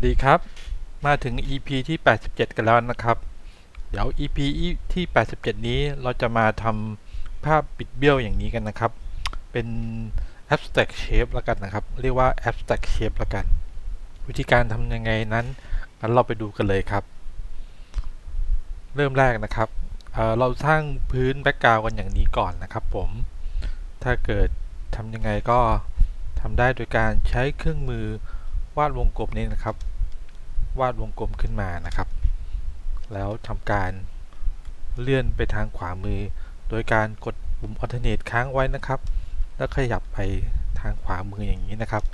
วัสดีครับ มาถึง EP ที่ 87 กันแล้วนะครับ เดี๋ยว EP ที่ 87 นี้เราจะมาทำภาพปิดเบี้ยวอย่างนี้กันนะครับ เป็น abstract shape ล้วกันนะครับ เรียกว่า abstract shape ล้วกัน วิธีการทำยังไงนั้นงั้นเราไปดูกันเลยครับ เริ่มแรกนะครับเเราสร้างพื้นแบ็กกราวกันอย่างนี้ก่อนนะครับผม ถ้าเกิดทำยังไงก็ทำได้โดยการใช้เครื่องมือวาดวงกลมนี้นะครับ วาดวงกลมขึ้นมานะครับ แล้วทำการเลื่อนไปทางขวามือ โดยการกดปุ่ม alternate ค้างไว้นะครับ แล้วขยับไปทางขวามืออย่างนี้นะครับ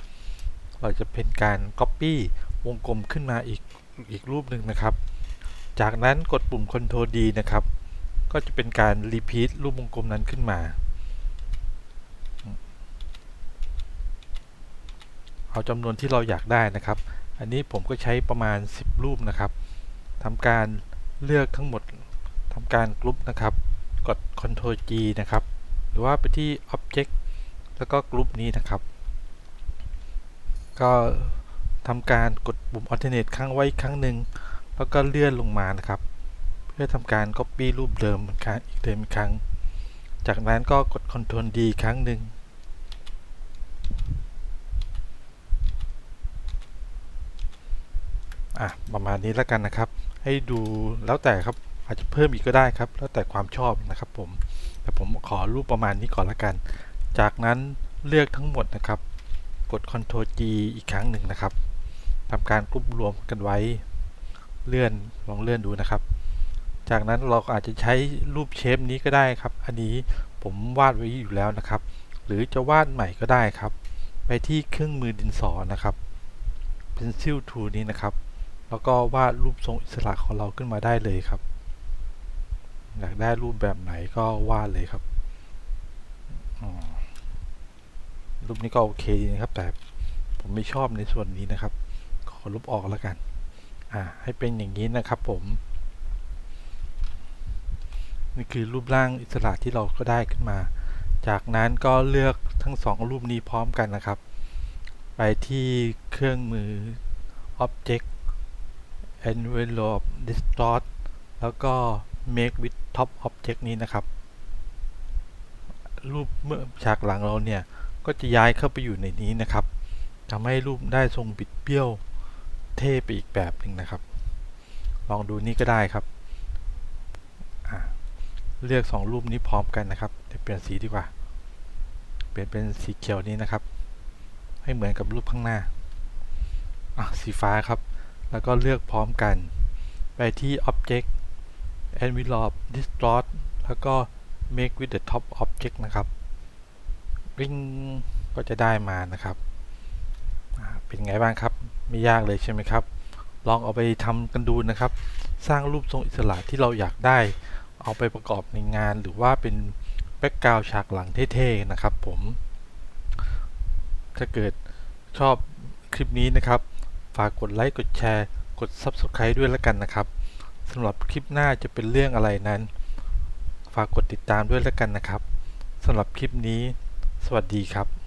เราจะเป็นการ copy วงกลมขึ้นมาอีกอีกรูปหนึ่งนะครับ จากนั้นกดปุ่ม Ctrl D นะครับ ก็จะเป็นการ repeat รูปวงกลมนั้นขึ้นมา เอาจำนวนที่เราอยากได้นะครับ อันนี้ผมก็ใช้ประมาณ 10 รูปนะครับทำการเลือกทั้งหมดทำการกรุ๊ปนะครับ กด Ctrl G นะครับ หรือว่าไปที่ Object แล้วก็กรุ๊ปนี้นะครับ ก็ทำการกดปุ่ม Alternate ค้างไว้ครั้งหนึ่งแล้วก็เลื่อนลงมานะครับ เพื่อทำการ Copy รูปเดิมเหมือนกันอีกเดิมอีกครั้ง จากนั้นก็กด Ctrl D ครั้งหนึ่ง อะประมาณนี้แล้วกันนะครับ ให้ดูแล้วแต่ครับอาจจะเพิ่มอีกก็ได้ครับ แล้วแต่ความชอบนะครับผมแต่ผมขอรูปประมาณนี้ก่อนละกัน จากนั้นเลือกทั้งหมดนะครับ กด Ctrl G อีกครั้งหนึ่งนะครับทำการกรุ๊ปรวมกันไว้ เลื่อนลองเลื่อนดูนะครับ จากนั้นเราอาจจะใช้รูปเชฟนี้ก็ได้ครับ อันนี้ผมวาดไว้อยู่แล้วนะครับ หรือจะวาดใหม่ก็ได้ครับ ไปที่เครื่องมือดินสอนะครับ Pencil Tool นี้นะครับ แล้วก็วาดรูปทรงอิสระของเราขึ้นมาได้เลยครับ อยากได้รูปแบบไหนก็วาดเลยครับรูปนี้ก็โอเคดีนะครับ แต่ผมไม่ชอบในส่วนนี้นะครับ ขอลบออกแล้วกัน อ่า ให้เป็นอย่างนี้นะครับ ผม นี่คือรูปร่างอิสระที่เราก็ได้ขึ้นมา จากนั้นก็เลือกทั้งสองรูปนี้พร้อมกันนะครับ ไปที่เครื่องมือ Object envelope distort แล้วก็ make with top object นี้นะครับ รูปเมื่อฉากหลังเราเนี่ย ก็จะย้ายเข้าไปอยู่ในนี้นะครับทำให้รูปได้ทรงบิดเบี้ยวเท่ไปอีกแบบหนึ่งนะครับ ลองดูนี่ก็ได้ครับ เลือก 2 รูปนี้พร้อมกันนะครับเดี๋ยวเปลี่ยนสีดีกว่า เปลี่ยนเป็นสีเขียวนี้นะครับ ให้เหมือนกับรูปข้างหน้าอะสีฟ้าครับ แล้วก็เลือกพร้อมกัน ไปที่ Object Envelope Distort แล้วก็ Make with the top object นะครับวิ่งก็จะได้มานะครับเป็นไงบ้างครับ ไม่ยากเลยใช่ไหมครับ ลองเอาไปทำกันดูนะครับ สร้างรูปทรงอิสระที่เราอยากได้ เอาไปประกอบในงานหรือว่าเป็นแบ็กกราวฉากหลังเท่ๆนะครับผม ถ้าเกิดชอบคลิปนี้นะครับ ฝากกดไลค์กดแชร์กด Subscribe ด้วยแล้วกันนะครับสำหรับคลิปหน้าจะเป็นเรื่องอะไรนั้น ฝากกดติดตามด้วยแล้วกันนะครับสำหรับคลิปนี้ สวัสดีครับ